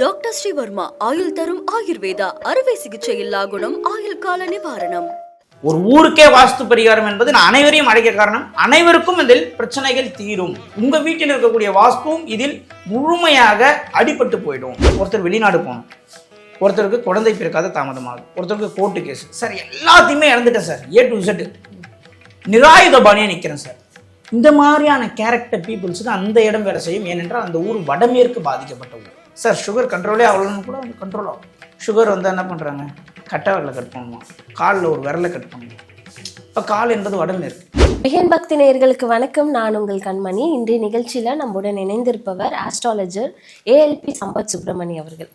Doctor Sreevarma ஆயுள் தரும் ஆயுர்வேதா அறுவை சிகிச்சை இல்லா குணம் ஆயுள் கால நிவாரணம். ஒரு ஊருக்கே வாஸ்து பரிகாரம் என்பது நான் அனைவரையும் அழைக்க காரணம். அனைவருக்கும் இதில் பிரச்சனைகள் தீரும். உங்க வீட்டில் இருக்கக்கூடிய வாஸ்துவும் இதில் முழுமையாக அடிபட்டு போயிடும். ஒருத்தர் வெளிநாடு போகணும். ஒருத்தருக்கு குழந்தை பிறக்காத தாமதமாகும். ஒருத்தருக்கு கோர்ட்டு கேஸ் சார் எல்லாத்தையுமே இழந்துட்டேன் சார். A to Z. நிராயுத பாணியாக நிற்கிறேன் சார். இந்த மாதிரியான கேரக்டர் பீப்புள்ஸுக்கு அந்த இடம் வேலை செய்யும். ஏனென்றால் அந்த ஊர் வடமேற்கு பாதிக்கப்பட்ட ஊர். சார் சுகர் கண்ட்ரோலே ஆகலன்னு கூட கண்ட்ரோல் ஆகும். சுகர் வந்தால் என்ன பண்ணுறாங்க கட்டை விரலை கட் பண்ணுவோம் காலில் ஒரு விரலை கட் பண்ணுவோம் இப்போ கால் என்பது வடமேற்கு மிகன் பக்தி நேயர்களுக்கு வணக்கம். நான் உங்கள் கண்மணி. இன்றைய நிகழ்ச்சியில நம்முடன் இணைந்திருப்பவர் ஆஸ்ட்ராலஜர் ஏஎல்பி சம்பத் சுப்பிரமணி அவர்கள்.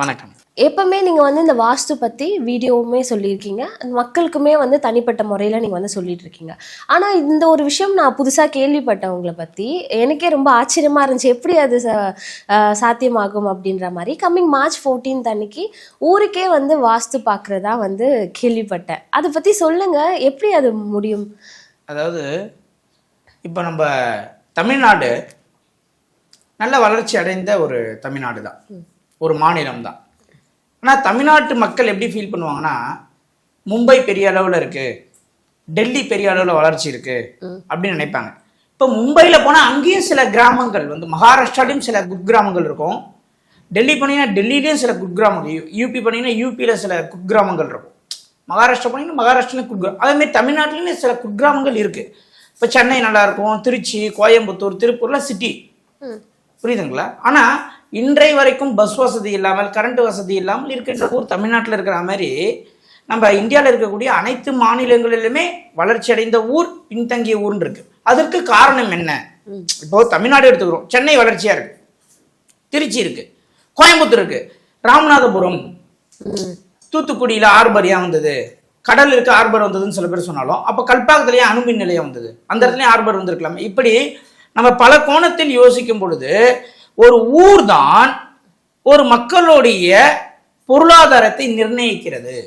வணக்கம். எப்பவுமே நீங்க வந்து இந்த வாஸ்து பத்தி வீடியோவுமே சொல்லியிருக்கீங்க. மக்களுக்குமே வந்து தனிப்பட்ட முறையில நீங்க வந்து சொல்லிட்டு இருக்கீங்க ஆனா இந்த ஒரு விஷயம் நான் புதுசா கேள்விப்பட்டேன் உங்களை பத்தி எனக்கே ரொம்ப ஆச்சரியமா இருந்துச்சு. எப்படி அது சாத்தியமாகும் அப்படின்ற மாதிரி. கம்மிங் மார்ச் 14th அன்னைக்கு ஊருக்கே வந்து வாஸ்து பார்க்கறதா வந்து கேள்விப்பட்டேன். அதை பத்தி சொல்லுங்க. எப்படி அது முடியும். அதாவது இப்போ நம்ம தமிழ்நாடு நல்ல வளர்ச்சி அடைந்த ஒரு தமிழ்நாடு தான். ஒரு மாநிலம் தான். ஆனால் தமிழ்நாட்டு மக்கள் எப்படி ஃபீல் பண்ணுவாங்கன்னா மும்பை பெரிய அளவில் இருக்குது டெல்லி பெரிய அளவில் வளர்ச்சி இருக்குது அப்படின்னு நினைப்பாங்க. இப்போ மும்பையில் போனால் அங்கேயும் சில கிராமங்கள் வந்து மகாராஷ்டிராலையும் சில குக்கிராமங்கள் இருக்கும். டெல்லி போனீங்கன்னா டெல்லியிலையும் சில குக்கிராமங்கள் யூபி போனீங்கன்னா யூபியில் சில குக்கிராமங்கள் இருக்கும். மகாராஷ்டிரா போனீங்கன்னா மகாராஷ்டிரா குக்கிராமம் அதேமாதிரி தமிழ்நாட்டிலையும் சில குக்கிராமங்கள் இருக்குது இப்போ சென்னை நல்லா இருக்கும் திருச்சி கோயம்புத்தூர் திருப்பூர்லாம் சிட்டி புரியுதுங்களா? ஆனால் இன்றை வரைக்கும் பஸ் வசதி இல்லாமல் கரண்ட் வசதி இல்லாமல் இருக்கின்ற ஊர் தமிழ்நாட்டில் இருக்கிற மாதிரி நம்ம இந்தியாவில் இருக்கக்கூடிய அனைத்து மாநிலங்களிலுமே வளர்ச்சி அடைந்த ஊர் பின்தங்கிய ஊர்னு இருக்கு. அதற்கு காரணம் என்ன? இப்போ தமிழ்நாடு எடுத்துக்கிறோம். சென்னை வளர்ச்சியா இருக்கு. திருச்சி இருக்கு. கோயம்புத்தூர் இருக்கு. ராமநாதபுரம். தூத்துக்குடியில ஆர்பரியா வந்தது. கடல் இருக்க ஆர்பர் வந்ததுன்னு சில பேர் சொன்னாலும் அப்போ கல்பாக்கத்துலேயே அணுமின் நிலையம் வந்தது. அந்த இடத்துலயும் ஆர்பர் வந்திருக்கலாமே. இப்படி நம்ம பல கோணத்தில் யோசிக்கும் பொழுது ஒரு ஊர் தான் ஒரு மக்களுடைய பொருளாதாரத்தை நிர்ணயிக்கிறது.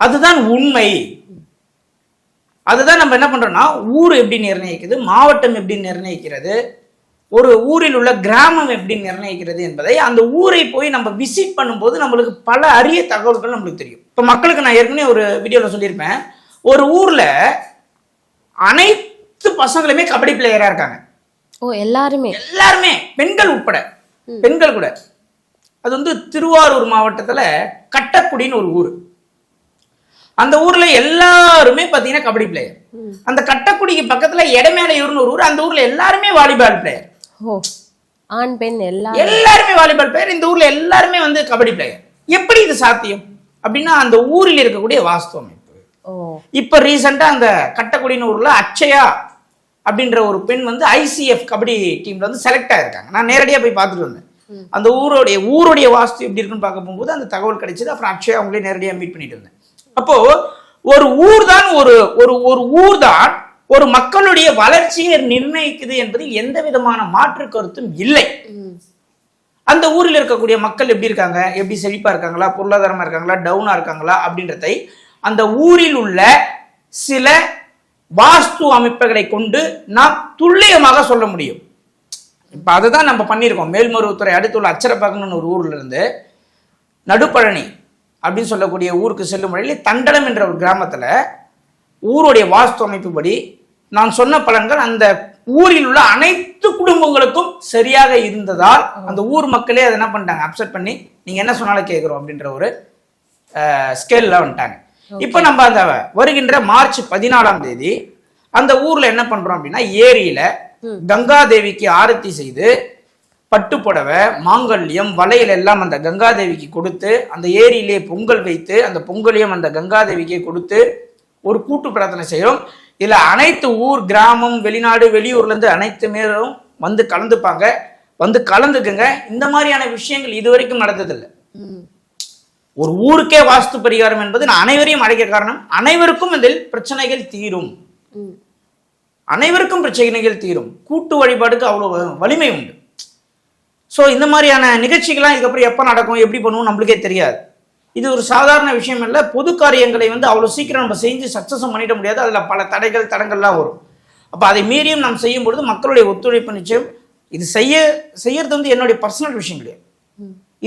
அதுதான் உண்மை. அதுதான் நம்ம என்ன பண்றோம்னா ஊர் எப்படி நிர்ணயிக்குது மாவட்டம் எப்படி நிர்ணயிக்கிறது ஒரு ஊரில் உள்ள கிராமம் எப்படி நிர்ணயிக்கிறது என்பதை அந்த ஊரை போய் நம்ம விசிட் பண்ணும்போது நம்மளுக்கு பல அரிய தகவல்கள் நம்மளுக்கு தெரியும். இப்போ மக்களுக்கு நான் ஏற்கனவே ஒரு வீடியோவில் சொல்லியிருப்பேன். ஒரு ஊர்ல அனைத்து பசங்களுமே கபடி பிளேயரா இருக்காங்க. ஓ எல்லாருமே? எல்லாருமே. பெண்கள் உட்பட. பெண்கள் கூட. அது வந்து திருவாரூர் மாவட்டத்துல கட்டக்குடின்னு ஒரு ஊர். அந்த ஊர்ல எல்லாருமே பாத்தீங்கன்னா கபடி பிளேயர் அந்த கட்டக்குடிக்கு பக்கத்துல எடமேலையூர்னு ஒரு ஊர். அந்த ஊர்ல எல்லாருமே வாலிபால் பிளேயர் ஓ ஆண் பெண் எல்லா எல்லாருமே வாலிபால் பிளேயர் இந்த ஊர்ல எல்லாருமே வந்து கபடி பிளேயர் எப்படி இது சாத்தியம்? அப்படின்னா அந்த ஊரில் இருக்கக்கூடிய வாஸ்து அமைப்பு. இப்ப ரீசெண்டா அந்த கட்டக்குடின்னு ஊர்ல அக்ஷயா அப்படின்ற ஒரு பெண் வந்து ஐசிஎஃப் கபடி டீம்ல வந்து செலக்ட் ஆயிருக்காங்க. நான் நேரடியா போய் பார்த்துட்டு வந்தேன். அந்த ஊருடைய ஊருடைய வாஸ்து எப்படி இருக்குன்னு பார்க்க போகும்போது அந்த தகவல் கிடைச்சது. அப்புறம் அக்ஷயா அவங்களே நேரடியா மீட் பண்ணிட்டு வந்தேன். அப்போ ஒரு ஊர் தான் ஒரு ஒரு ஒரு ஊர் தான் ஒரு மக்களுடைய வளர்ச்சியை நிர்ணயிக்குது என்பதில் எந்த விதமான மாற்று கருத்தும் இல்லை. அந்த ஊரில் இருக்கக்கூடிய மக்கள் எப்படி இருக்காங்க? எப்படி செழிப்பா இருக்காங்களா? பொருளாதாரமா இருக்காங்களா? டவுனா இருக்காங்களா? அப்படின்றதை அந்த ஊரில் உள்ள சில வாஸ்து அமைப்புகளை கொண்டு நாம் துல்லியமாக சொல்ல முடியும். இப்போ அதுதான் நம்ம பண்ணியிருக்கோம். மேல்மருவத்துறை அடுத்துள்ள அச்சரப்பாக்கம்னு ஒரு ஊர்ல இருந்து நடுப்பழனி அப்படின்னு சொல்லக்கூடிய ஊருக்கு செல்லும் வழியில் தண்டலம் என்ற ஒரு கிராமத்துல ஊருடைய வாஸ்து அமைப்புப்படி நான் சொன்ன பலன்கள் அந்த ஊரில் உள்ள அனைத்து குடும்பங்களுக்கும் சரியாக இருந்ததால் அந்த ஊர் மக்களே அதை என்ன பண்ணிட்டாங்க? அப்செட் பண்ணி நீங்க என்ன சொன்னாலும் கேட்குறோம் அப்படின்ற ஒரு ஸ்கேல்ல வந்துட்டாங்க. இப்போ நம்ம அந்த வருகின்ற மார்ச் பதினாலாம் தேதி அந்த ஊர்ல என்ன பண்றோம் அப்படின்னா ஏரியில கங்காதேவிக்கு ஆரத்தி செய்து பட்டு புடவை மாங்கல்யம் வளையல் எல்லாம் அந்த கங்காதேவிக்கு கொடுத்து அந்த ஏரியிலே பொங்கல் வைத்து அந்த பொங்கலையும் அந்த கங்காதேவிக்கு கொடுத்து ஒரு கூட்டு பிரார்த்தனை செய்கிறோம். இதுல அனைத்து ஊர் கிராமம் வெளிநாடு வெளியூர்ல இருந்து அனைத்து பேரும் வந்து கலந்துப்பாங்க. வந்து கலந்துக்குங்க. இந்த மாதிரியான விஷயங்கள் இதுவரைக்கும் நடந்ததில்லை. ம். ஒரு ஊருக்கே வாஸ்து பரிகாரம் என்பது நான் அனைவரையும் அழைக்க காரணம். அனைவருக்கும் இதில் பிரச்சனைகள் தீரும். அனைவருக்கும் பிரச்சனைகள் தீரும். கூட்டு வழிபாடுக்கு அவ்வளோ வலிமை உண்டு. ஸோ இந்த மாதிரியான நிகழ்ச்சிகள்லாம் இதுக்கப்புறம் எப்போ நடக்கும் எப்படி பண்ணுவோம் நம்மளுக்கே தெரியாது. இது ஒரு சாதாரண விஷயம் இல்லை. பொது காரியங்களை வந்து அவ்வளோ சீக்கிரம் நம்ம செஞ்சு சக்ஸஸும் பண்ணிட முடியாது. அதில் பல தடைகள் தடங்கள்லாம் வரும். அப்போ அதை மீறியும் நாம் செய்யும் பொழுது மக்களுடைய ஒத்துழைப்பு நிச்சயம். இது செய்ய செய்யறது வந்து என்னுடைய பர்சனல் விஷயம் கிடையாது.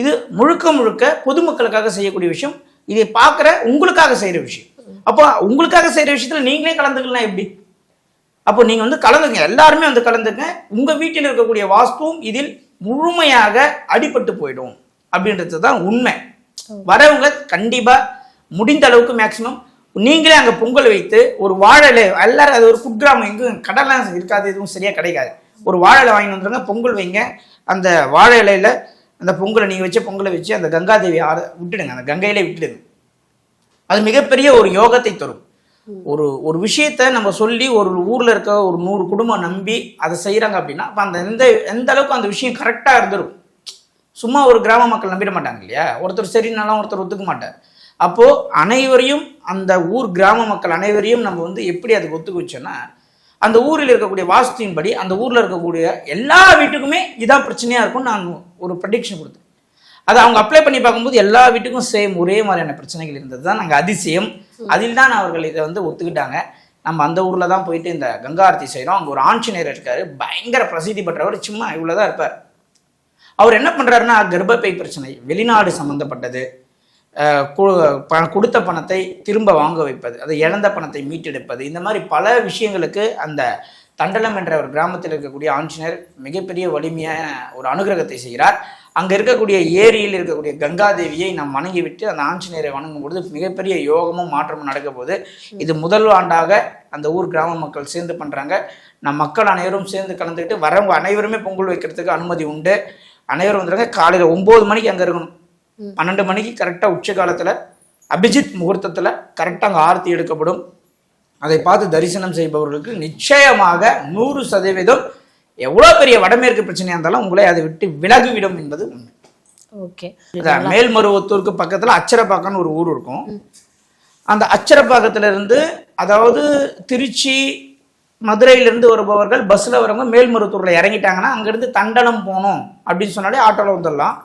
இது முழுக்க முழுக்க பொதுமக்களுக்காக செய்யக்கூடிய விஷயம். இதை பார்க்குற உங்களுக்காக செய்கிற விஷயம். அப்போ உங்களுக்காக செய்கிற விஷயத்தில் நீங்களே கலந்துக்கலாம் எப்படி? அப்போ நீங்கள் வந்து கலந்துங்க. எல்லாருமே வந்து கலந்துங்க. உங்கள் வீட்டில் இருக்கக்கூடிய வாஸ்துவும் இதில் முழுமையாக அடிபட்டு போயிடும். அப்படின்றது தான் உண்மை. வரவங்க கண்டிப்பாக முடிந்த அளவுக்கு மேக்ஸிமம் நீங்களே அங்கே பொங்கல் வைத்து ஒரு வாழலை எல்லாரும் அது ஒரு குக்கிராமம் எங்கும் கடலாம் இருக்காது எதுவும் சரியாக கிடைக்காது. ஒரு வாழலை வாங்கி வந்துருங்க பொங்கல் வைங்க. அந்த வாழை இலையில அந்த பொங்கலை நீங்கள் வச்ச பொங்கலை வச்சு அந்த கங்காதேவி ஆட விட்டுடுங்க அந்த கங்கையிலே விட்டுடுங்க. அது மிகப்பெரிய ஒரு யோகத்தை தரும். ஒரு ஒரு விஷயத்த நம்ம சொல்லி ஒரு ஊர்ல இருக்க ஒரு நூறு குடும்பம் நம்பி அதை செய்றாங்க அப்படின்னா அப்ப அந்த எந்த எந்த அளவுக்கு அந்த விஷயம் கரெக்டா இருந்துரும். சும்மா ஒரு கிராம மக்கள் நம்பிட மாட்டாங்க இல்லையா? ஒருத்தர் சரினாலும் ஒருத்தர் ஒத்துக்க மாட்டார். அப்போது அனைவரையும் அந்த ஊர் கிராம மக்கள் அனைவரையும் நம்ம வந்து எப்படி அதுக்கு ஒத்துக்க வச்சோன்னா அந்த ஊரில் இருக்கக்கூடிய வாஸ்துவின்படி அந்த ஊரில் இருக்கக்கூடிய எல்லா வீட்டுக்குமே இதான் பிரச்சனையாக இருக்கும்னு நான் ஒரு ப்ரடிக்ஷன் கொடுத்தேன். அதை அவங்க அப்ளை பண்ணி பார்க்கும்போது எல்லா வீட்டுக்கும் சேம் ஒரே மாதிரியான பிரச்சனைகள் இருந்தது தான் நாங்கள் அதிசயம். அதில் தான் அவர்கள் இதை வந்து ஒத்துக்கிட்டாங்க. நம்ம அந்த ஊரில் தான் போயிட்டு இந்த கங்கா ஆர்த்தி செய்கிறோம் அங்கே ஒரு ஆஞ்சநேயர் இருக்கார். பயங்கர பிரசித்தி பெற்றவர். சும்மா இவ்வளோ தான் இருப்பார். அவர் என்ன பண்ணுறாருன்னா கர்ப்பப்பை பிரச்சனை. வெளிநாடு சம்மந்தப்பட்டது கொடுத்த பணத்தை திரும்ப வாங்க வைப்பது அதை இழந்த பணத்தை மீட்டெடுப்பது. இந்த மாதிரி பல விஷயங்களுக்கு அந்த தண்டலம் என்ற ஒரு கிராமத்தில் இருக்கக்கூடிய ஆஞ்சநேயர் மிகப்பெரிய வலிமையான ஒரு அனுகிரகத்தை செய்கிறார். அங்கே இருக்கக்கூடிய ஏரியில் இருக்கக்கூடிய கங்காதேவியை நாம் வணங்கி விட்டு அந்த ஆஞ்சநேயரை வணங்கும் பொழுது மிகப்பெரிய யோகமும் மாற்றமும் நடக்க போகுது. இது முதல் ஆண்டாக அந்த ஊர் கிராம மக்கள் சேர்ந்து பண்ணுறாங்க நம் மக்கள் அனைவரும் சேர்ந்து கலந்துக்கிட்டு வரவங்க அனைவருமே பொங்கல் வைக்கிறதுக்கு அனுமதி உண்டு. அனைவரும் வந்துருங்க காலையில் ஒம்பது மணிக்கு அங்கே இருக்கணும். பன்னெண்டு மணிக்கு கரெக்டாக உச்ச காலத்தில் அபிஜித் முகூர்த்தத்தில் கரெக்டாக அங்கே ஆரத்தி எடுக்கப்படும். அதை பார்த்து தரிசனம் செய்பவர்களுக்கு நிச்சயமாக நூறு சதவீதம் எவ்வளோ பெரிய வடமேற்கு பிரச்சனையாக இருந்தாலும் உங்களை அதை விட்டு விலகிவிடும் என்பது உண்மை. ஓகே. மேல்மருவத்தூருக்கு பக்கத்தில் அச்சரப்பாக்கம்னு ஒரு ஊர் இருக்கும். அந்த அச்சரப்பாக்கத்துல இருந்து அதாவது திருச்சி மதுரையிலிருந்து வருபவர்கள் பஸ்ஸில் வரவங்க மேல்மருவத்தூரில் இறங்கிட்டாங்கன்னா அங்கேருந்து தண்டனம் போகணும் அப்படின்னு சொன்னாலே ஆட்டோவில் வந்துடலாம்.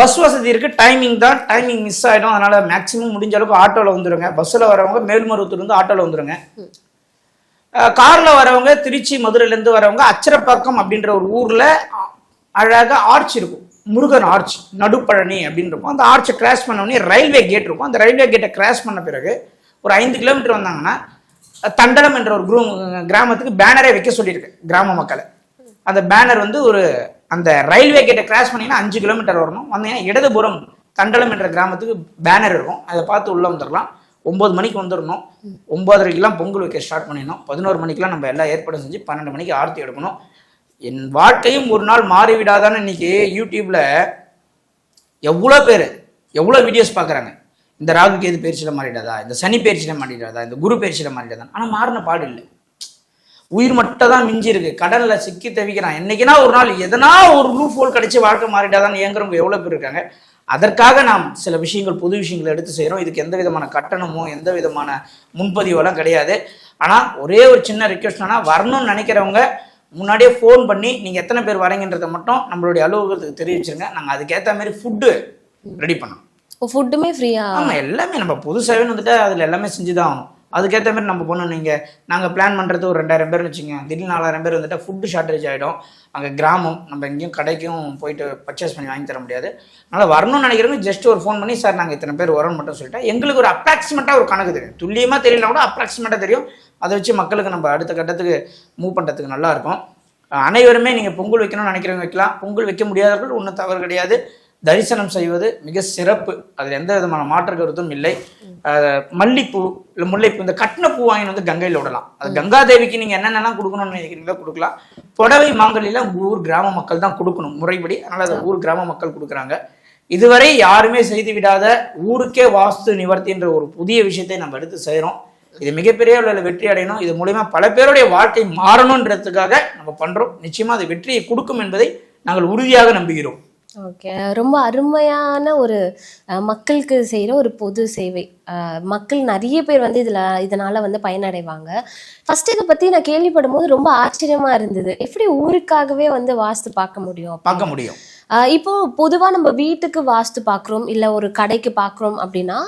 பஸ் வசதி இருக்குது டைமிங் தான். டைமிங் மிஸ் ஆகிடும் அதனால் மேக்ஸிமம் முடிஞ்ச அளவுக்கு ஆட்டோவில் வந்துருங்க. பஸ்ஸில் வரவங்க மேல்மருவத்தூர்லேருந்து ஆட்டோவில் வந்துருங்க. காரில் வரவங்க திருச்சி மதுரையிலேருந்து வரவங்க அச்சரப்பாக்கம் அப்படின்ற ஒரு ஊரில் அழகாக ஆர்ச் இருக்கும். முருகன் ஆர்ச் நடுப்பழனி அப்படின்னு இருக்கும். அந்த ஆர்ச்சை கிராஸ் பண்ண உடனே ரயில்வே கேட் இருக்கும். அந்த ரயில்வே கேட்டை கிராஸ் பண்ண பிறகு ஒரு ஐந்து கிலோமீட்டர் வந்தாங்கன்னா தண்டலம் என்ற ஒரு குரூ கிராமத்துக்கு பேனரே வைக்க சொல்லியிருக்கு கிராம மக்களை. அந்த பேனர் வந்து ஒரு அந்த ரயில்வே கேட்டை கிராஸ் பண்ணிங்கன்னா அஞ்சு கிலோமீட்டர் வரணும். வந்தீங்கன்னா இடதுபுறம் தண்டலம் என்ற கிராமத்துக்கு பேனர் இருக்கும். அதை பார்த்து உள்ளே வந்துடலாம். ஒம்பது மணிக்கு வந்துடணும். ஒம்பதரைக்கெல்லாம் பொங்கல் வைக்க ஸ்டார்ட் பண்ணிடணும். பதினோரு மணிக்கெலாம் நம்ம எல்லா ஏற்பாடும் செஞ்சு பன்னெண்டு மணிக்கு ஆர்த்தி எடுக்கணும். என் வாழ்க்கையும் ஒரு நாள் மாறிவிடாதான்னு இன்னைக்கு யூடியூப்பில் எவ்வளோ பேர் எவ்வளோ வீடியோஸ் பார்க்குறாங்க. இந்த ராகு கேது பயிற்சியில் மாறிடாதா? இந்த சனி பயிற்சியில் மாறிடாதா? இந்த குரு பயிற்சியில் மாறிடாதா? ஆனால் மாறின பாடு இல்லை. உயிர் மட்டும் தான் மிஞ்சி இருக்கு கடல்ல சிக்கி தவிக்கிறான். என்னைக்குனா ஒரு நாள் எதனா ஒரு ரூப் ஹோல் கிடைச்சி வாழ்க்கை மாறிட்டாதான்னு ஏங்குறவங்க எவ்வளோ பேர் இருக்காங்க? அதற்காக நாம் சில விஷயங்கள் பொது விஷயங்களை எடுத்து செய்கிறோம் இதுக்கு எந்த விதமான கட்டணமோ எந்த விதமான முன்பதிவெல்லாம் கிடையாது. ஆனால் ஒரே ஒரு சின்ன ரிக்வெஸ்ட் ஆனால் வரணும்னு நினைக்கிறவங்க முன்னாடியே ஃபோன் பண்ணி நீங்கள் எத்தனை பேர் வரீங்கன்றதை மட்டும் நம்மளுடைய அலுவலகத்துக்கு தெரிவிச்சிருங்க. நாங்கள் அதுக்கேற்ற மாதிரி ஃபுட்டு ரெடி பண்ணோம். ஃபுட்டுமே ஃப்ரீயா ஆமாம் எல்லாமே நம்ம புதுசாகவே வந்துட்டு அதில் எல்லாமே செஞ்சு தான் ஆகணும். அதுக்கேற்ற மாதிரி நம்ம பண்ணணும் நீங்கள் நாங்கள் பிளான் பண்ணுறது ஒரு ரெண்டாயிரம் பேர் வச்சுங்க திடீர்னு நாலாயிரம் பேர் வந்துட்டு ஃபுட்டு ஷார்ட்டேஜ் ஆகிடும் அங்கே கிராமம் நம்ம எங்கேயும் கடைக்கும் போயிட்டு பர்ச்சேஸ் பண்ணி வாங்கி தர முடியாது. அதனால் வரணும்னு நினைக்கிறவங்க ஜஸ்ட் ஒரு ஃபோன் பண்ணி சார் நாங்கள் இத்தனை பேர் வரோம்னு மட்டும் சொல்லிட்டேன் எங்களுக்கு ஒரு அப்ராக்சிமேட்டாக ஒரு கணக்கு தெரியும். துல்லியமாக தெரியல கூட அப்ராக்சிமேட்டாக தெரியும். அதை வச்சு மக்களுக்கு நம்ம அடுத்த கட்டத்துக்கு மூவ் பண்ணுறதுக்கு நல்லாயிருக்கும் அனைவருமே நீங்கள் பொங்கல் வைக்கணும்னு நினைக்கிறவங்க வைக்கலாம். பொங்கல் வைக்க முடியாதவர்கள் ஒன்றும் தவறு கிடையாது. தரிசனம் செய்வது மிக சிறப்பு. அதில் எந்த விதமான மாற்று கருத்தும் இல்லை. மல்லிப்பூ இல்லை முல்லைப்பூ இந்த கட்டின பூ வாங்கி வந்து கங்கையில் விடலாம். அது கங்காதேவிக்கு நீங்கள் என்னென்னலாம் கொடுக்கணும்னு நினைக்கிறீங்களோ கொடுக்கலாம். புடவை மாங்கல்யெல்லாம் உங்க ஊர் கிராம மக்கள் தான் கொடுக்கணும் முறைப்படி. அதனால் அதை ஊர் கிராம மக்கள் கொடுக்குறாங்க. இதுவரை யாருமே செய்து விடாத ஊருக்கே வாஸ்து நிவர்த்தின்ற ஒரு புதிய விஷயத்தை நம்ம எடுத்து செய்கிறோம் இது மிகப்பெரிய அளவில் வெற்றி அடையணும். இது மூலயமா பல பேருடைய வாழ்க்கை மாறணுன்றதுக்காக நம்ம பண்றோம். நிச்சயமா அது வெற்றியை கொடுக்கும் என்பதை நாங்கள் உறுதியாக நம்புகிறோம். ஓகே. ரொம்ப அருமையான ஒரு மக்களுக்கு செய்கிற ஒரு பொது சேவை. மக்கள் நிறைய பேர் வந்து இதில் இதனால் வந்து பயனடைவாங்க. ஃபர்ஸ்ட் இதை பற்றி நான் கேள்விப்படும் போது ரொம்ப ஆச்சரியமாக இருந்தது. எப்படி ஊருக்காகவே வந்து வாஸ்து பார்க்க முடியும் பார்க்க முடியும். இப்போ பொதுவா நம்ம வீட்டுக்கு வாஸ்து பார்க்குறோம் இல்ல ஒரு கடைக்கு பார்க்குறோம் அப்படின்னா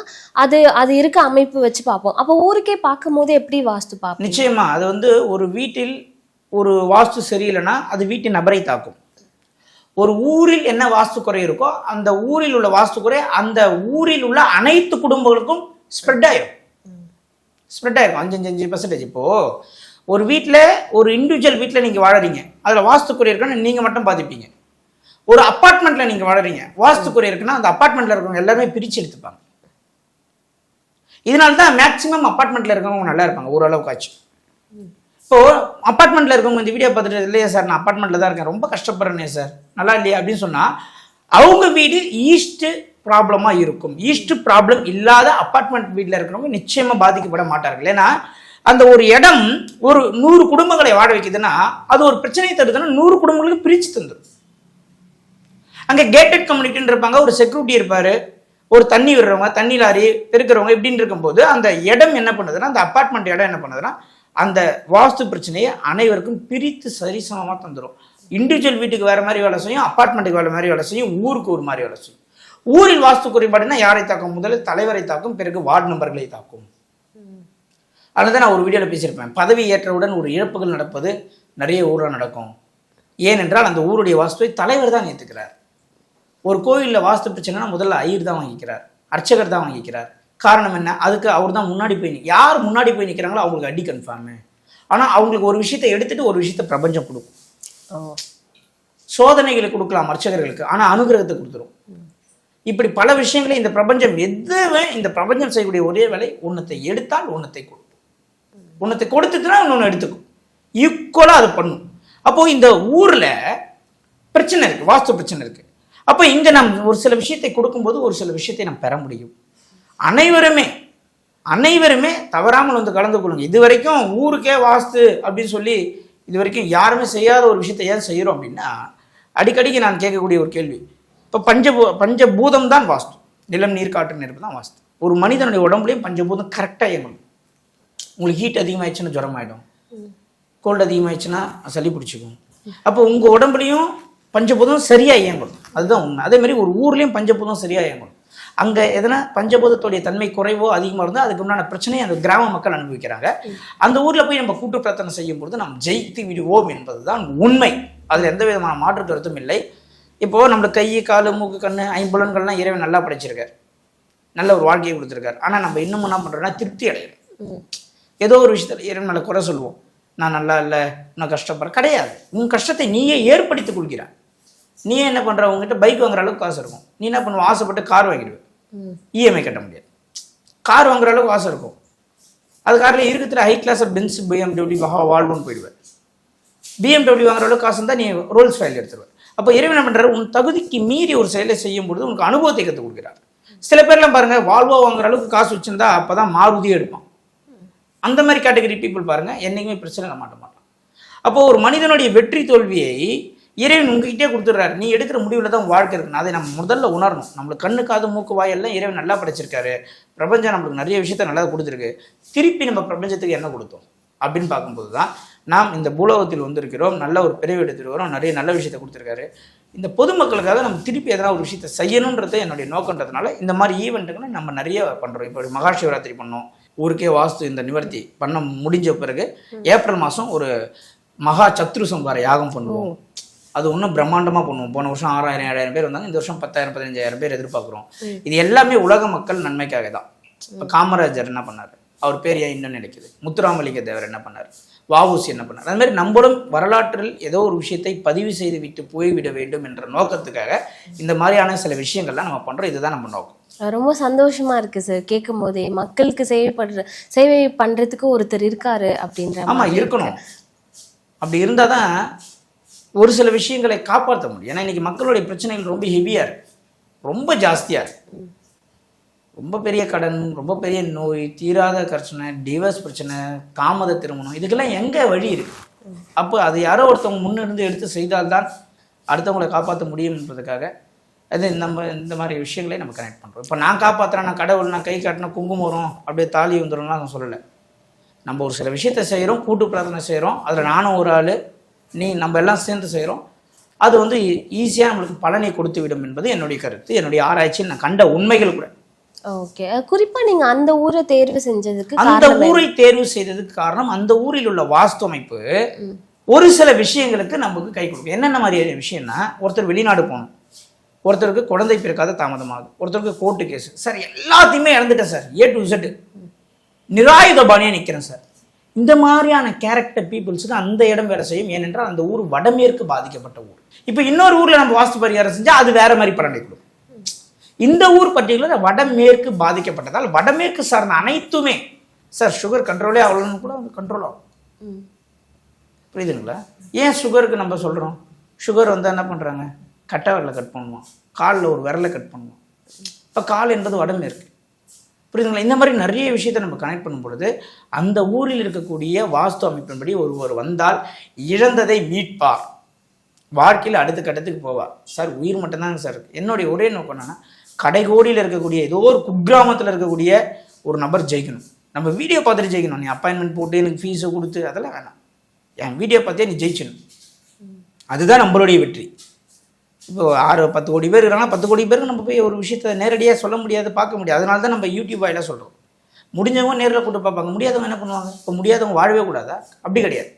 அது அது இருக்க அமைப்பு வச்சு பார்ப்போம் அப்போ ஊருக்கே பார்க்கும் போது எப்படி வாஸ்து பார்ப்போம் நிச்சயமா அது வந்து ஒரு வீட்டில் ஒரு வாஸ்து சரியில்லைன்னா அது வீட்டின் நபரை தாக்கும். ஒரு ஊரில் என்ன வாஸ்து குறை இருக்கோ அந்த ஊரில் உள்ள வாஸ்து குறை அந்த ஊரில் உள்ள அனைத்து குடும்பங்களுக்கும் ஸ்ப்ரெட் ஆயிரும். ஸ்ப்ரெட் ஆயிருக்கும். அஞ்சு அஞ்சு பர்சன்டேஜ் இப்போ ஒரு வீட்டில் ஒரு இண்டிவிஜுவல் வீட்டில் நீங்கள் வாழறீங்க. அதில் வாஸ்து குறை இருக்குன்னு நீங்கள் மட்டும் பாதிப்பீங்க. ஒரு அப்பார்ட்மெண்ட்டில் நீங்கள் வாழறீங்க. வாஸ்து குறை இருக்குன்னா அந்த அப்பார்ட்மெண்ட்டில் இருக்கிறவங்க எல்லாருமே பிரித்து எடுத்துப்பாங்க. இதனால தான் மேக்ஸிமம் அப்பார்ட்மெண்ட்டில் இருக்கவங்க நல்லா இருப்பாங்க ஓரளவுக்கு ஸோ இப்போ அப்பார்ட்மெண்ட்டில் இருக்கவங்க இந்த வீடியோ பார்த்துட்டு இல்லையா சார் நான் அப்பார்ட்மெண்ட்டில் தான் இருக்கேன். ரொம்ப கஷ்டப்படுறேனே சார் நல்லா இல்லையா? அப்படின்னு சொன்னால் அவங்க வீடு ஈஸ்ட் ப்ராப்ளமாக இருக்கும். ஈஸ்ட் ப்ராப்ளம் இல்லாத அப்பார்ட்மெண்ட் வீட்டில் இருக்கிறவங்க நிச்சயமாக பாதிக்கப்பட மாட்டார்கள். ஏன்னா அந்த ஒரு இடம் ஒரு நூறு குடும்பங்களை வாழ வைக்குதுன்னா அது ஒரு பிரச்சனையை தருதுன்னா நூறு குடும்பங்களுக்கு பிரித்து தந்துடும் அங்கே கேட்டட் கம்யூனிட்டின்னு இருப்பாங்க. ஒரு செக்யூரிட்டி இருப்பார். ஒரு தண்ணி விடுறவங்க தண்ணி லாரி பெருக்கிறவங்க இப்படின்னு இருக்கும்போது அந்த இடம் என்ன பண்ணுதுன்னா அந்த அப்பார்ட்மெண்ட் இடம் என்ன பண்ணுதுன்னா அந்த வாஸ்து பிரச்சனையை அனைவருக்கும் பிரித்து சரிசமமாக தந்துடும் இண்டிவிஜுவல் வீட்டுக்கு வேறு மாதிரி வேலை செய்யும் அப்பார்ட்மெண்ட்டுக்கு வேற மாதிரி வேலை செய்யும் ஊருக்கு ஒரு மாதிரி வேலை செய்யும். ஊரில் வாஸ்து குறைபாடுனா யாரை தாக்கும்? முதலில் தலைவரை தாக்கும் பிறகு வார்டு நம்பர்களை தாக்கும். அதனால நான் ஒரு வீடியோவில் பேசியிருப்பேன். பதவி ஏற்றவுடன் ஒரு இழப்புகள் நடப்பது நிறைய ஊரில் நடக்கும். ஏனென்றால் அந்த ஊருடைய வாஸ்துவை தலைவர் தான் ஏற்றுக்கிறார் ஒரு கோயிலில் வாஸ்து பிரச்சனைனா முதல்ல ஐயர் தான் வாங்கிக்கிறார் அர்ச்சகர் தான் வாங்கிக்கிறார். காரணம் என்ன? அதுக்கு அவர் தான் முன்னாடி போய் யார் முன்னாடி போய் நிற்கிறாங்களோ அவங்களுக்கு அடி கன்ஃபார்மு ஆனால் அவங்களுக்கு ஒரு விஷயத்தை எடுத்துட்டு ஒரு விஷயத்தை பிரபஞ்சம் கொடுக்கும். சோதனைகளை கொடுக்கலாம் அர்ச்சகர்களுக்கு. ஆனால் அனுகிரகத்தை கொடுத்துரும். இப்படி பல விஷயங்களை இந்த பிரபஞ்சம் எதுவுமே இந்த பிரபஞ்சம் செய்யக்கூடிய ஒரே வேலை ஒன்றத்தை எடுத்தால் ஒன்றத்தை கொடுக்கும். ஒன்றத்தை கொடுத்துட்டுனா இன்னொன்று எடுத்துக்கும். ஈக்குவலாக அது பண்ணும். அப்போ இந்த ஊரில் பிரச்சனை இருக்கு. வாஸ்து பிரச்சனை இருக்கு. அப்போ இங்கே நாம் ஒரு சில விஷயத்தை கொடுக்கும்போது ஒரு சில விஷயத்தை நாம் பெற முடியும். அனைவருமே அனைவருமே தவறாமல் வந்து கலந்து கொள்ளுங்க இது வரைக்கும் ஊருக்கே வாஸ்து அப்படின்னு சொல்லி இது வரைக்கும் யாருமே செய்யாத ஒரு விஷயத்தை ஏன் செய்கிறோம் அப்படின்னா அடிக்கடிக்கு நான் கேட்கக்கூடிய ஒரு கேள்வி. இப்போ பஞ்சபூ பஞ்சபூதம் தான் வாஸ்து. நிலம் நீர் காற்று நெருப்பு தான் வாஸ்து. ஒரு மனிதனுடைய உடம்புலையும் பஞ்சபூதம் கரெக்டாக இயங்கணும். உங்களுக்கு ஹீட் அதிகமாகிடுச்சுன்னா ஜுரம் ஆகிடும் கோல்டு அதிகமாகிடுச்சுன்னா சளி பிடிச்சிக்கும். அப்போ உங்கள் உடம்புலையும் பஞ்சபூதம் சரியாக இயங்கணும். அதுதான் உண்மை. அதே மாதிரி ஒரு ஊர்லேயும் பஞ்சபூதம் சரியாக இயங்கணும். அங்கே எதனா பஞ்சபூதத்துடைய தன்மை குறைவோ அதிகமாக இருந்தால் அதுக்கு உண்டான பிரச்சனையை அந்த கிராம மக்கள் அனுபவிக்கிறாங்க. அந்த ஊரில் போய் நம்ம கூட்டு பிரார்த்தனை செய்யும் பொழுது நாம் ஜெயித்து விடுவோம் என்பதுதான் உண்மை. அதில் எந்த விதமான மாற்று கருத்தும் இல்லை. இப்போது நம்மளுக்கு கை காலு மூக்கு கண்ணு ஐம்புலன்கள்லாம் இறைவன் நல்லா படைச்சிருக்கார். நல்ல ஒரு வாழ்க்கையை கொடுத்துருக்காரு. ஆனால் நம்ம இன்னும் என்ன பண்ணுறோம்னா திருப்தி அடையணும். ஏதோ ஒரு விஷயத்தில் இறைவன் மேலே குறை சொல்லுவோம். நான் நல்லா இல்லை நான் கஷ்டப்படுறேன். கிடையாது. உன் கஷ்டத்தை நீயே ஏற்படுத்திக் கொள்கிறாய். நீ என்ன பண்ற? உங்ககிட்ட பைக் வாங்குற அளவுக்கு காசு இருக்கும். நீ என்ன பண்ணுவ? ஆசைப்பட்டு கார் வாங்கிடுவ. இஎம்ஐ கட்ட முடியாது. கார் வாங்குற அளவுக்கு ஆசை இருக்கும். அது காரில் இருக்கிற ஹை கிளாஸ் பென்ஸ் பிஎம்டபிள்யூ வாழ்வுன்னு போயிடுவேன் பிஎம்டபிள்யூ வாங்குற அளவுக்கு காசு இருந்தால் நீ ரோல்ஸ் ஃபைல் எடுத்துருவார். அப்போ இறைவன் என்ன பண்ணுறாரு உன் தகுதிக்கு மீறி ஒரு செயலை செய்யும் பொழுது உனக்கு அனுபவத்தை கற்றுக் கொடுக்குறாரு. சில பேர்லாம் பாருங்கள் வால்வோ வாங்குற அளவுக்கு காசு வச்சுருந்தா அப்போ தான் மாறுதியே எடுப்பான். அந்த மாதிரி கேட்டகரி பீப்புள் பாருங்கள் என்றைக்குமே பிரச்சனை மாட்ட மாட்டான். அப்போது ஒரு மனிதனுடைய வெற்றி தோல்வியை இறைவன் உங்ககிட்டே கொடுத்துட்றாரு. நீ எடுக்கிற முடிவில் தான் வாழ்க்கை இருக்குன்னு அதை நம்ம முதல்ல உணரணும். நம்மளுக்கு கண்ணு காது மூக்கு வாய் எல்லாம் இறைவன் நல்லா படைச்சிருக்காரு. பிரபஞ்சம் நம்மளுக்கு நிறைய விஷயத்த நல்லா கொடுத்துருக்கு. திருப்பி நம்ம பிரபஞ்சத்துக்கு என்ன கொடுத்தோம்? அப்படின்னு பார்க்கும்போது தான் நாம் இந்த பூலோகத்தில் வந்திருக்கிறோம். நல்ல ஒரு பிரிவு எடுத்துருக்கிறோம் நிறைய நல்ல விஷயத்தை கொடுத்துருக்காரு. இந்த பொதுமக்களுக்காக நம்ம திருப்பி எதனா ஒரு விஷயத்தை செய்யணுன்றது என்னுடைய நோக்கன்றதுனால இந்த மாதிரி ஈவெண்ட்டுகளை நம்ம நிறைய பண்ணுறோம் இப்போ மகா சிவராத்திரி பண்ணோம். ஊருக்கே வாஸ்து இந்த நிவர்த்தி பண்ண முடிஞ்ச பிறகு ஏப்ரல் மாதம் ஒரு மகா சத்ரு சம்ஹார யாகம் பண்ணுவோம். அது இன்னும் பிரம்மாண்டமாக பண்ணுவோம். போன வருஷம் ஆறாயிரம் ஏழாயிரம் பேர் வந்தாங்க. இந்த வருஷம் பத்தாயிரம் பதினஞ்சாயிரம் பேர் எதிர்பார்க்குறோம். இது எல்லாமே உலக மக்கள் நன்மைக்காக தான். இப்போ காமராஜர் என்ன பண்ணார்? அவர் பேர் ஏன் இன்னும் நினைக்குது முத்துராமலிங்க தேவர் என்ன பண்ணார்? வஉசி என்ன பண்ணார்? அது மாதிரி நம்மளும் வரலாற்றில் ஏதோ ஒரு விஷயத்தை பதிவு செய்து விட்டு போய்விட வேண்டும் என்ற நோக்கத்துக்காக இந்த மாதிரியான சில விஷயங்கள்லாம் நம்ம பண்ணுறோம் இதுதான் நம்ம நோக்கம். ரொம்ப சந்தோஷமா இருக்கு சார் கேட்கும் போதே மக்களுக்கு சேவை பண்ற சேவை பண்றதுக்கு ஒருத்தர் இருக்காரு அப்படின்ற ஆமா இருக்கணும். அப்படி இருந்தால் தான் ஒரு சில விஷயங்களை காப்பாற்ற முடியும். ஏன்னா இன்றைக்கி மக்களுடைய பிரச்சனைகள் ரொம்ப ஹெவியாக இருக்குது ரொம்ப ஜாஸ்தியாக இருக்குது ரொம்ப பெரிய கடன் ரொம்ப பெரிய நோய் தீராத பிரச்சனை டிவர்ஸ் பிரச்சனை தாமத திருமணம் இதுக்கெல்லாம் எங்கே வழி இருக்குது அப்போ அது யாரோ ஒருத்தவங்க முன்னிருந்து எடுத்து செய்தால்தான் அடுத்தவங்களை காப்பாற்ற முடியும் என்பதுக்காக அது நம்ம இந்த மாதிரி விஷயங்களை நம்ம கனெக்ட் பண்ணுறோம் இப்போ நான் காப்பாற்றுறேன் நான் கடவுள் நான் கை காட்டினா குங்குமம் வரும் அப்படியே தாலி வந்துடும்லாம் நான் சொல்லலை. நம்ம ஒரு சில விஷயத்த செய்கிறோம் கூட்டு பிரார்த்தனை செய்கிறோம் அதில் நானும் ஒரு ஆள் நீ நம்ம எல்லாம் சேர்ந்து செய்கிறோம் அது வந்து ஈஸியாக நம்மளுக்கு பலனை கொடுத்து விடும் என்பது என்னுடைய கருத்து என்னுடைய ஆராய்ச்சியில் நான் கண்ட உண்மைகள் கூட. ஓகே குறிப்பா நீங்க அந்த ஊரை தேர்வு செஞ்சதுக்கு அந்த? ஊரை தேர்வு செய்ததுக்கு காரணம் அந்த ஊரில் உள்ள வாஸ்து அமைப்பு. ஒரு சில விஷயங்களுக்கு நமக்கு கை கொடுக்கும். என்னென்ன மாதிரியான விஷயம்னா ஒருத்தர் வெளிநாடு போகணும். ஒருத்தருக்கு குழந்தை பிறக்காத தாமதமாகுது. ஒருத்தருக்கு கோர்ட்டு கேஸ் சார் எல்லாத்தையுமே இழந்துட்டேன் சார். A to Z. நிராயுத பாணியாக நிற்கிறேன் சார். இந்த மாதிரியான கேரக்டர் பீப்புள்ஸுக்கு அந்த இடம் வேலை செய்யும். ஏனென்றால் அந்த ஊர் வடமேற்கு பாதிக்கப்பட்ட ஊர். இப்போ இன்னொரு ஊரில் நம்ம வாஸ்து பரிகாரம் செஞ்சால் அது வேற மாதிரி பலனை கொடுக்கும். இந்த ஊர் பர்டிகுலர் வடமேற்கு பாதிக்கப்பட்டதால் வடமேற்கு சார்ந்த அனைத்துமே சார் சுகர் கண்ட்ரோலே ஆகலன்னு கூட கண்ட்ரோல் ஆகும். புரியுதுங்களா? ஏன் சுகருக்கு நம்ம சொல்கிறோம் சுகர் வந்து என்ன பண்ணுறாங்க கட்டை விரலை கட் பண்ணுவோம் காலில் ஒரு விரலை கட் பண்ணுவோம் இப்போ கால் என்பது வடமேற்கு. புரியுதுங்களா? இந்த மாதிரி நிறைய விஷயத்தை நம்ம கனெக்ட் பண்ணும் பொழுது அந்த ஊரில் இருக்கக்கூடிய வாஸ்து அமைப்பின்படி ஒருவர் வந்தால் இழந்ததை மீட்பார். வாழ்க்கையில் அடுத்த கட்டத்துக்கு போவார். சார் உயிர் மட்டும்தாங்க சார் என்னுடைய ஒரே நோக்கம் என்னன்னா கடைகோடியில் இருக்கக்கூடிய ஏதோ ஒரு குக்கிராமத்தில் இருக்கக்கூடிய ஒரு நபர் ஜெயிக்கணும். நம்ம வீடியோ பார்த்துட்டு ஜெயிக்கணும். நீ அப்பாயின்மெண்ட் போட்டு எனக்கு ஃபீஸை கொடுத்து அதெல்லாம் வேணாம். என் வீடியோ பார்த்தே நீ ஜெயிச்சணும் அதுதான் நம்மளுடைய வெற்றி. இப்போ ஆறு பத்து கோடி பேர் இருக்காங்கன்னா பத்து கோடி பேருக்கு நம்ம போய் ஒரு விஷயத்த நேரடியாக சொல்ல முடியாது பார்க்க முடியாது. அதனால தான் நம்ம யூடியூப் வாயிலாக சொல்கிறோம் முடிஞ்சவங்க நேரில் கூட்டு பார்ப்பாங்க. முடியாதவங்க என்ன பண்ணுவாங்க? இப்போ முடியாதவங்க வாழவே கூடாதா? அப்படி கிடையாது.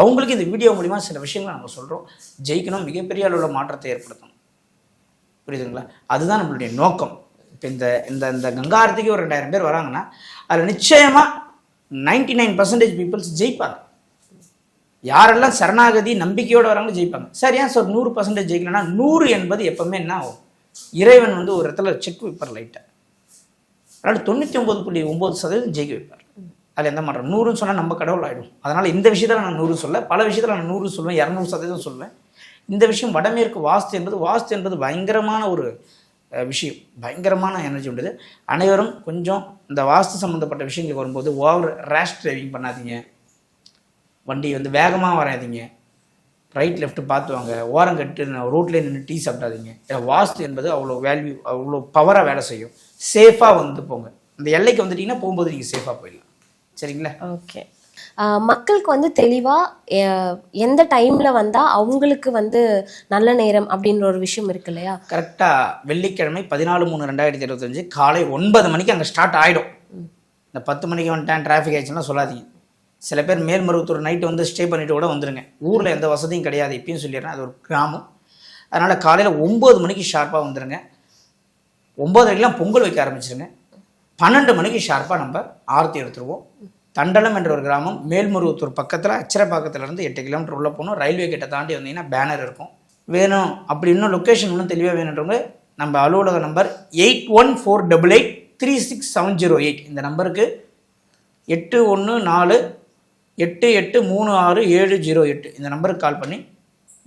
அவங்களுக்கு இந்த வீடியோ மூலிமா சில விஷயங்களை நம்ம சொல்கிறோம் ஜெயிக்கணும் மிகப்பெரிய அளவில் மாற்றத்தை ஏற்படுத்தணும். புரியுதுங்களா? அதுதான் நம்மளுடைய நோக்கம். இப்போ இந்த இந்த இந்த கங்காரத்துக்கு ஒரு ரெண்டாயிரம் பேர் வராங்கன்னா அதில் நிச்சயமாக நைன்டி நைன் பர்சன்டேஜ் பீப்புள்ஸ் ஜெயிப்பாங்க. யாரெல்லாம் சரணாகதி நம்பிக்கையோடு வராங்களோ ஜெயிப்பாங்க. சார் ஏன் சார் நூறு பர்சன்டேஜ் ஜெயிக்கலன்னா நூறு என்பது எப்பவுமே என்ன ஆகும்? இறைவன் வந்து ஒரு இடத்துல செக் வைப்பார் லைட்டாக அதனால் தொண்ணூற்றி ஒம்பது புள்ளி ஒம்பது சதவீதம் ஜெயிக்க வைப்பார். அதில் எந்த மாற்றம்? நூறுன்னு சொன்னால் நம்ம கடவுள் ஆகிடும் அதனால் இந்த விஷயத்தில் நான் நூறு சொல்ல பல விஷயத்தில் நான் நூறு சொல்லுவேன் இரநூறு சதவீதம் சொல்லுவேன். இந்த விஷயம் வடமேற்கு வாஸ்து என்பது வாஸ்து என்பது பயங்கரமான ஒரு விஷயம். பயங்கரமான எனர்ஜி உண்டுது. அனைவரும் கொஞ்சம் இந்த வாஸ்து சம்மந்தப்பட்ட விஷயங்களுக்கு வரும்போது ஓவர் ரேஷ் டிரைவிங் பண்ணாதீங்க. வண்டி வந்து வேகமாக வராதீங்க. ரைட் லெஃப்ட் பார்த்து வாங்க. ஓரம் கட்டு ரோட்லேயே நின்று டீ சாப்பிடாதீங்க. ஏன்னா வாஸ்து என்பது அவ்வளோ வேல்யூ அவ்வளோ பவராக வேலை செய்யும். சேஃபாக வந்து போங்க. அந்த எல்லைக்கு வந்துட்டீங்கன்னா போகும்போது நீங்கள் சேஃபாக போயிடலாம். சரிங்களா? ஓகே மக்களுக்கு வந்து தெளிவாக எந்த டைமில் வந்தால் அவங்களுக்கு வந்து நல்ல நேரம் அப்படின்ற ஒரு விஷயம் இருக்கு இல்லையா? கரெக்டாக வெள்ளிக்கிழமை பதினாலு மூணு ரெண்டாயிரத்தி இருபத்தஞ்சு காலை ஒன்பது மணிக்கு அங்கே ஸ்டார்ட் ஆகிடும் இந்த பத்து மணிக்கு வந்துட்டேன் டிராஃபிக் ஆயிடுச்சுன்னா சொல்லாதீங்க. சில பேர் மேல்மருவத்தூர் நைட்டு வந்து ஸ்டே பண்ணிட்டு கூட வந்துருங்க. ஊரில் எந்த வசதியும் கிடையாது. இப்பயும் சொல்லிடுறேன் அது ஒரு கிராமம். அதனால் காலையில் ஒம்பது மணிக்கு ஷார்ப்பாக வந்துடுங்க ஒம்பதரைக்கெலாம் பொங்கல் வைக்க ஆரம்பிச்சிருங்க. பன்னெண்டு மணிக்கு ஷார்ப்பாக நம்ம ஆரத்தி எடுத்துருவோம். தண்டலம் என்ற ஒரு கிராமம் மேல்மருவத்தூர் பக்கத்தில் அச்சரப்பாக்கத்துலேருந்து எட்டு கிலோமீட்டர் உள்ளே போகணும். ரயில்வே கிட்ட தாண்டி வந்தீங்கன்னா பேனர் இருக்கும். வேணும். அப்படி இன்னும் லொக்கேஷன் இன்னும் தெளிவாக வேணுன்றவங்க நம்ம அலுவலக number eight one four double eight three six seven zero eight இந்த நம்பருக்கு எட்டு ஒன்று நாலு எட்டு எட்டு மூணு ஆறு ஏழு ஜீரோ எட்டு. இந்த நம்பருக்கு கால் பண்ணி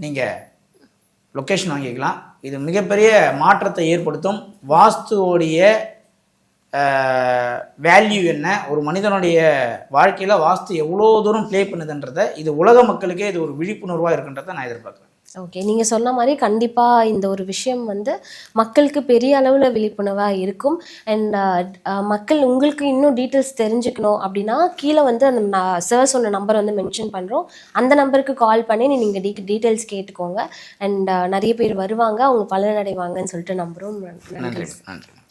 நீங்கள் லொக்கேஷன் வாங்கிக்கலாம். இது மிகப்பெரிய மாற்றத்தை ஏற்படுத்தும். வாஸ்துவோடைய வேல்யூ என்ன? ஒரு மனிதனுடைய வாழ்க்கையில் வாஸ்து எவ்வளோ தூரம் ப்ளே பண்ணுதுன்றதை இது உலக மக்களுக்கே இது ஒரு விழிப்புணர்வாக இருக்குன்றதை நான் எதிர்பார்க்குறேன். ஓகே நீங்கள் சொன்ன மாதிரி கண்டிப்பாக இந்த ஒரு விஷயம் வந்து மக்களுக்கு பெரிய அளவில் விழிப்புணர்வாக இருக்கும். அண்ட் uh, uh, மக்கள் உங்களுக்கு இன்னும் டீட்டெயில்ஸ் தெரிஞ்சுக்கணும் அப்படின்னா கீழே வந்து அந்த நான் சார் சொன்ன நம்பர் வந்து மென்ஷன் பண்ணுறோம் அந்த நம்பருக்கு கால் பண்ணி நீங்கள் டீ டீட்டெயில்ஸ் கேட்டுக்கோங்க. அண்ட் uh, நிறைய பேர் வருவாங்க அவங்க பலனடைவாங்கன்னு சொல்லிட்டு நம்புகிறோம் நன்றி நன்றி.